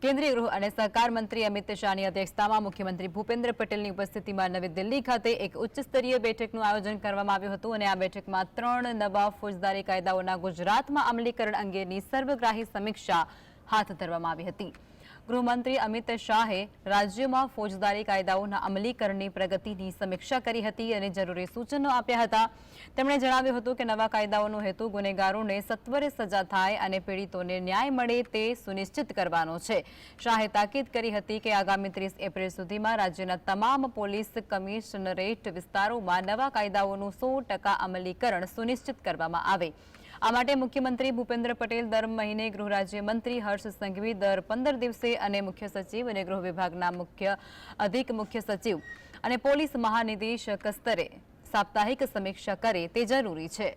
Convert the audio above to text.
કેન્દ્રીય ગૃહ અને સહકાર મંત્રી અમિત શાહની અધ્યક્ષતામાં મુખ્યમંત્રી ભૂપેન્દ્ર પટેલની ઉપસ્થિતિમાં નવી દિલ્હી ખાતે એક ઉચ્ચસ્તરીય બેઠકનું આયોજન કરવામાં આવ્યું હતું અને આ બેઠકમાં ત્રણ નવા ફોજદારી કાયદાઓના ગુજરાતમાં અમલીકરણ અંગેની સર્વગ્રાહી સમીક્ષા હાથ ધરવામાં આવી હતી. ગૃહમંત્રી અમિત શાહે રાજ્યમાં ફોજદારી કાયદાઓના અમલીકરણની પ્રગતિની સમીક્ષા કરી હતી અને જરૂરી સૂચનો આપ્યા હતા. તેમણે જણાવ્યું હતું કે નવા કાયદાઓનો હેતુ ગુનેગારોને સત્વરે સજા થાય અને પીડિતોને ન્યાય મળે તે સુનિશ્ચિત કરવાનો છે. શાહે તાકીદ કરી હતી કે આગામી ત્રીસ એપ્રિલ સુધીમાં રાજ્યના તમામ પોલીસ કમિશનરેટ વિસ્તારોમાં નવા કાયદાઓનું સો અમલીકરણ સુનિશ્ચિત કરવામાં આવે. આ માટે મુખ્યમંત્રી ભૂપેન્દ્ર પટેલ દર મહિને ગૃહ રાજ્યમંત્રી હર્ષ સંઘવી દર પંદર દિવસે અને મુખ્ય સચિવ અને ગૃહ વિભાગના મુખ્ય અધિક મુખ્ય સચિવ અને પોલીસ મહાનિદેશક સ્તરે સાપ્તાહિક સમીક્ષા કરે તે જરૂરી છે.